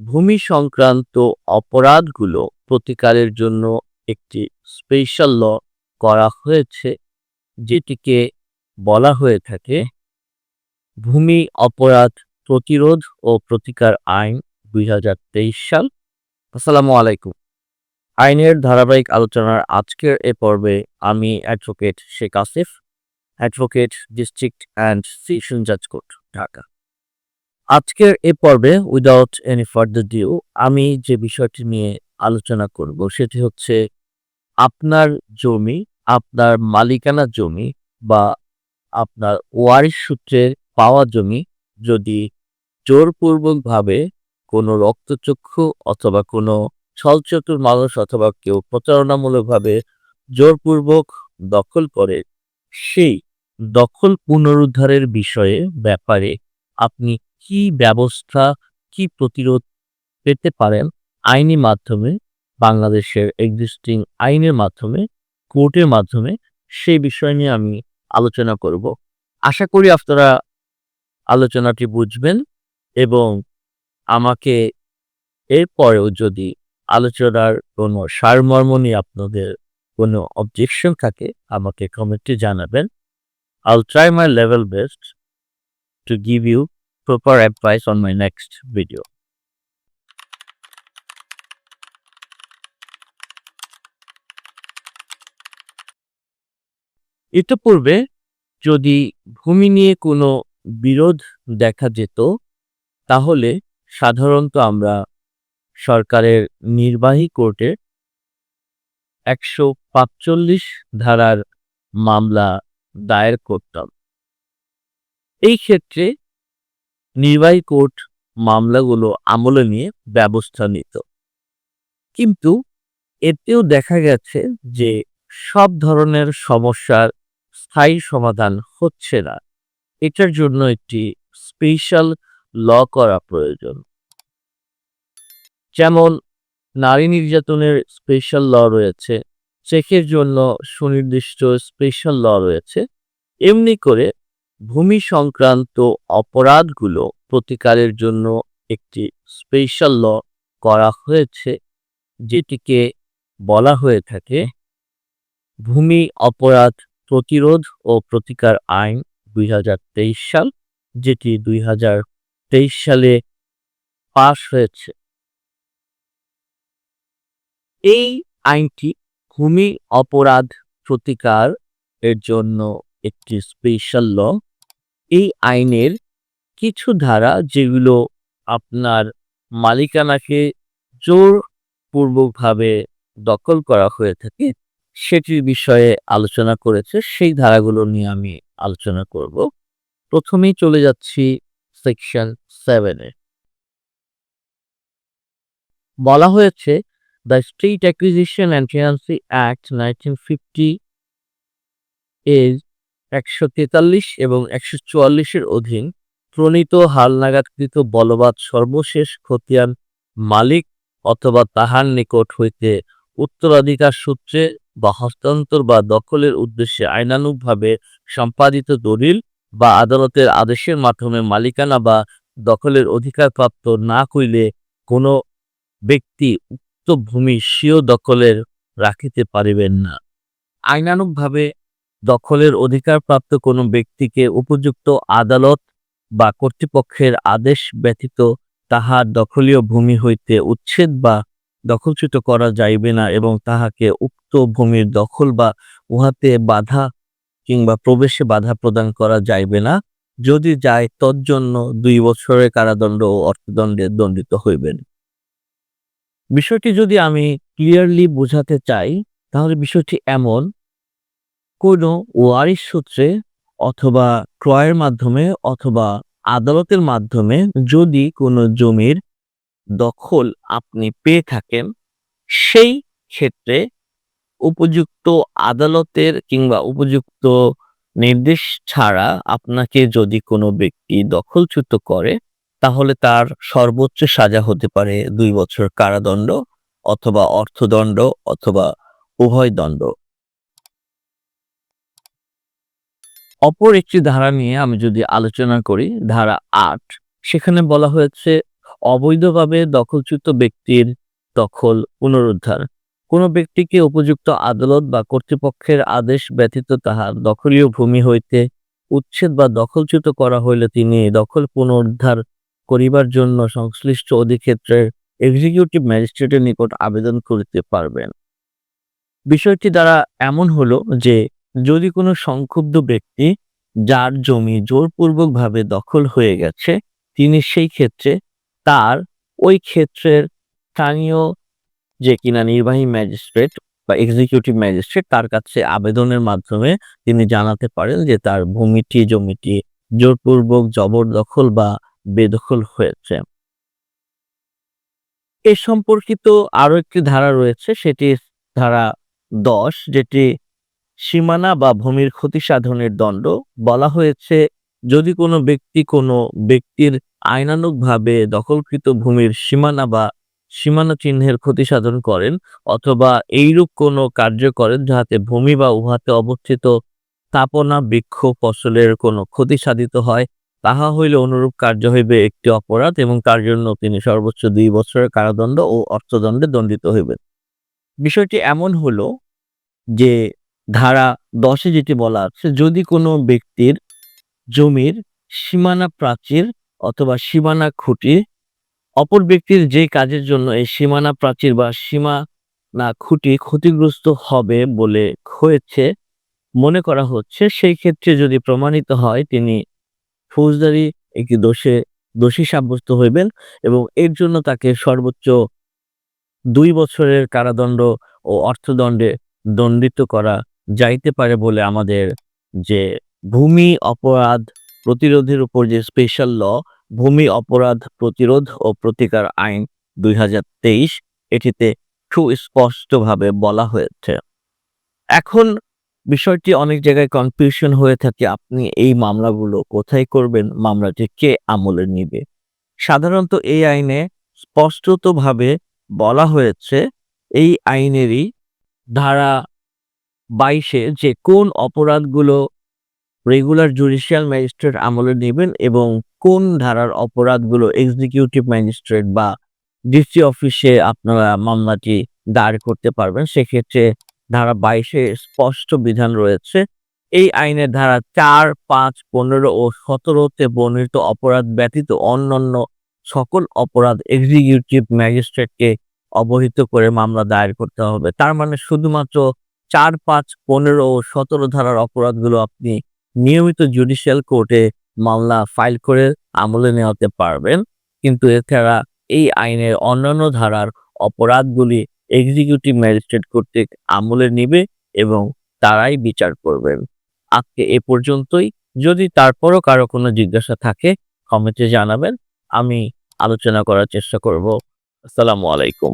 ভূমি সংক্রান্ত অপরাধগুলো প্রতিকারের জন্য একটি স্পেশাল ল করা হয়েছে, যেটিকে বলা হয়ে থাকে ভূমি অপরাধ প্রতিরোধ ও প্রতিকার আইন দুই হাজার তেইশ সাল। আসসালামু আলাইকুম। আইনের ধারাবাহিক আলোচনার আজকের এ পর্বে আমি advocate Sheikh Asif advocate district and session জাজ কোর্ট ঢাকা। আজকের এ পর্বে উইদাউট এনি ফার্দার ডিউ আমি যে বিষয়টি নিয়ে আলোচনা করব, সেটি হচ্ছে আপনার জমি, আপনার মালিকানা জমি বা আপনার ওয়ারিশ সূত্রে পাওয়া জমি যদি জোরপূর্বকভাবে কোনো রক্তচক্ষু অথবা কোনো ছলচতুর মানুষ অথবা কেউ প্রচারণামূলকভাবে জোরপূর্বক দখল করে, সেই দখল পুনরুদ্ধারের বিষয়ে, ব্যাপারে আপনি কি ব্যবস্থা, কি প্রতিরোধ পেতে পারেন আইনি মাধ্যমে, বাংলাদেশের এক্সিস্টিং আইনের মাধ্যমে, কোর্টের মাধ্যমে, সেই বিষয় নিয়ে আমি আলোচনা করব। আশা করি আপনারা আলোচনাটি বুঝবেন এবং আমাকে এরপরেও যদি আলোচনার কোনো সারমর্ম নিয়ে আপনাদের কোনো অবজেকশন থাকে, আমাকে কমেন্টে জানাবেন। I'll try my level best to give you proper advice on my next video. ইতপূর্বে যদি ভূমি নিয়ে কোনো বিরোধ দেখা যেত, তাহলে সাধারণত আমরা সরকারের নির্বাহী কোর্টে একশো পাঁচচল্লিশ ধারার মামলা দায়ের করতাম এই ক্ষেত্রে নির্বাহী কোর্ট মামলাগুলো আমলে নিয়ে ব্যবস্থা নিত। কিন্তু এতেও দেখা গেছে যে সব ধরনের সমস্যার স্থায়ী সমাধান হচ্ছে না। এটার জন্য একটি স্পেশাল ল করা প্রয়োজন। যেমন নারী নির্যাতনের স্পেশাল ল রয়েছে, চেকের জন্য সুনির্দিষ্ট স্পেশাল ল রয়েছে, এমনি করে ভূমি সংক্রান্ত অপরাধগুলো প্রতিকারের জন্য একটি স্পেশাল ল করা হয়েছে, যেটিকে বলা হয়ে থাকে ভূমি অপরাধ প্রতিরোধ ও প্রতিকার আইন দুই হাজার তেইশ সাল, যেটি দুই হাজার তেইশ সালে পাশ হয়েছে। এই আইনটি ভূমি অপরাধ প্রতিকার এর জন্য একটি স্পেশাল ল এই আইনের কিছু ধারা যেগুলো আপনার মালিকানাকে জোরপূর্বকভাবে দখল করা হয়ে থাকে, সেটির বিষয়ে আলোচনা করেছে, সেই ধারাগুলো নিয়ে আমি আলোচনা করব। প্রথমেই চলে যাচ্ছি সেকশন সেভেনে বলা হয়েছে the state acquisition and tenancy act nineteen fifty এর একশো তেতাল্লিশ এবং একশো চুয়াল্লিশের অধীন প্রণীত হালনাগাদকৃত বলবাদ সর্বশেষ খতিয়ান মালিক অথবা তাহার নিকট হইতে উত্তরাধিকার সূত্রে বা হস্তান্তর বা দখলের উদ্দেশ্যে আইনানুগভাবে সম্পাদিত দলিল বা আদালতের আদেশের মাধ্যমে মালিকানা বা দখলের অধিকার প্রাপ্ত না কইলে কোনো ব্যক্তি উক্ত ভূমি স্বীয় দখলের রাখিতে পারিবেন না। আইনানুগভাবে দখলের অধিকারপ্রাপ্ত কোনো ব্যক্তিকে উপযুক্ত আদালত বা কর্তৃপক্ষের আদেশ ব্যতীত তাহার দখলীয় ভূমি হইতে উচ্ছেদ বা দখলচ্যুত করা যাইবে না এবং তাহাকে উক্ত ভূমির দখল বা উহাতে বাধা কিংবা প্রবেশে বাধা প্রদান করা যাইবে না, যদি যায় তজ্জন্য দুই বছরের কারাদণ্ড ও অর্থদণ্ডে দণ্ডিত হইবেন। বিষয়টি যদি আমি ক্লিয়ারলি বোঝাতে চাই, তাহলে বিষয়টি এমন কোনো ওয়ারিশ সূত্রে অথবা ক্রয়ের মাধ্যমে অথবা আদালতের মাধ্যমে যদি কোনো জমির দখল আপনি পেয়ে থাকেন, সেই ক্ষেত্রে উপযুক্ত আদালতের কিংবা উপযুক্ত নির্দেশ ছাড়া আপনাকে যদি কোনো ব্যক্তি দখলচ্যুত করে, তাহলে তার সর্বোচ্চ সাজা হতে পারে দুই বছর কারাদণ্ড অথবা অর্থদণ্ড অথবা উভয় দণ্ড। অপর একটি ধারা নিয়ে আমি যদি আলোচনা করি, ধারা আট, সেখানে বলা হয়েছে, অবৈধভাবে দখলচ্যুত ব্যক্তির দখল পুনরুদ্ধার। কোনো ব্যক্তিকে উপযুক্ত আদালত বা কর্তৃপক্ষের আদেশ ব্যতীত তাহার দখলীয় ভূমি হইতে উচ্ছেদ বা দখলচ্যুত করা হইলে তিনি দখল পুনরুদ্ধার করিবার জন্য সংশ্লিষ্ট অধিক্ষেত্রের এক্সিকিউটিভ ম্যাজিস্ট্রেটের নিকট আবেদন করিতে পারবেন। বিষয়টি দ্বারা এমন হলো যে যদি কোনো সংক্ষুব্ধ ব্যক্তি যার জমি জোরপূর্বকভাবে দখল হয়ে গেছে, তিনি সেই ক্ষেত্রে তার ওই ক্ষেত্রের স্থানীয় যে কিনা নির্বাহী ম্যাজিস্ট্রেট বা এক্সিকিউটিভ ম্যাজিস্ট্রেট, তার কাছে আবেদনের মাধ্যমে তিনি জানাতে পারেন যে তার ভূমিটি, জমিটি জোরপূর্বক জবরদখল বা বেদখল হয়েছে। এ সম্পর্কিত আরও একটি ধারা রয়েছে, সেটি ধারা দশ, যেটি সীমানা বা ভূমির ক্ষতি সাধনের দণ্ড বলা হয়েছে। যদি কোনো ব্যক্তি কোনো ব্যক্তির আইনানুগভাবে দখলকৃত ভূমির সীমানা বা সীমানা চিহ্নের ক্ষতি সাধন করেন অথবা এইরূপ কোনো কার্য করেন যাহাতে ভূমি বা উহাতে অবস্থিত স্থাপনা, বৃক্ষ, ফসলের কোনো ক্ষতি সাধিত হয়, তাহা হইলে অনুরূপ কার্য হইবে একটি অপরাধ এবং তার জন্য তিনি সর্বোচ্চ দুই বছরের কারাদণ্ড ও অর্থদণ্ডে দণ্ডিত হইবেন। বিষয়টি এমন হলো যে ধারা দশে যেটি বলা আছে, যদি কোনো ব্যক্তির জমির সীমানা প্রাচীর অথবা সীমানা খুঁটি অপর ব্যক্তির যে কাজের জন্য এই সীমানা প্রাচীর বা সীমানা খুঁটি ক্ষতিগ্রস্ত হবে বলে হয়েছে, মনে করা হচ্ছে, সেই ক্ষেত্রে যদি প্রমাণিত হয়, তিনি ফৌজদারি একটি দোষে, দোষী সাব্যস্ত হইবেন এবং এর জন্য তাকে সর্বোচ্চ দুই বছরের কারাদণ্ড ও অর্থদণ্ডে দণ্ডিত করা যাইতে পারে বলে আমাদের যে ভূমি অপরাধ প্রতিরোধের উপর যে স্পেশাল ল ভূমি অপরাধ প্রতিরোধ ও প্রতিকার আইন দুই এটিতে সুস্পষ্টভাবে বলা হয়েছে। এখন বিষয়টি অনেক জায়গায় কনফিউশন হয়ে থাকে, আপনি এই মামলাগুলো কোথায় করবেন, মামলাটি কে আমলে নিবে? সাধারণত এই আইনে স্পষ্টতভাবে বলা হয়েছে, এই আইনেরই ধারা বাইশে যে কোন অপরাধগুলো রেগুলার জুডিশিয়াল ম্যাজিস্ট্রেট আমলে নেবেন এবং কোন ধারার অপরাধগুলো এক্সিকিউটিভ ম্যাজিস্ট্রেট বা ডিসি অফিসে আপনারা মামলাটি দায়ের করতে পারবেন, সেক্ষেত্রে ধারা বাইশে স্পষ্ট বিধান রয়েছে। এই আইনের ধারা চার, পাঁচ, পনেরো ও সতেরোতে বর্ণিত অপরাধ ব্যতীত অন্যান্য সকল অপরাধ এক্সিকিউটিভ ম্যাজিস্ট্রেটকে অবহিত করে মামলা দায়ের করতে হবে। তার মানে শুধুমাত্র চার, পাঁচ, পনেরো ও সতেরো ধারার অপরাধগুলো আপনি নিয়মিত জুডিশিয়াল কোর্টে মামলা ফাইল করে আমলে নেওয়াতে পারবেন। কিন্তু এছাড়া এই আইনের অন্যান্য ধারার অপরাধগুলি এক্সিকিউটিভ ম্যাজিস্ট্রেট কর্তৃক আমলে নিবে এবং তারাই বিচার করবেন। আজকে এ পর্যন্তই। যদি তারপরও কারও কোনো জিজ্ঞাসা থাকে কমেন্টে জানাবেন। আমি আলোচনা করার চেষ্টা করব। আসসালামু আলাইকুম।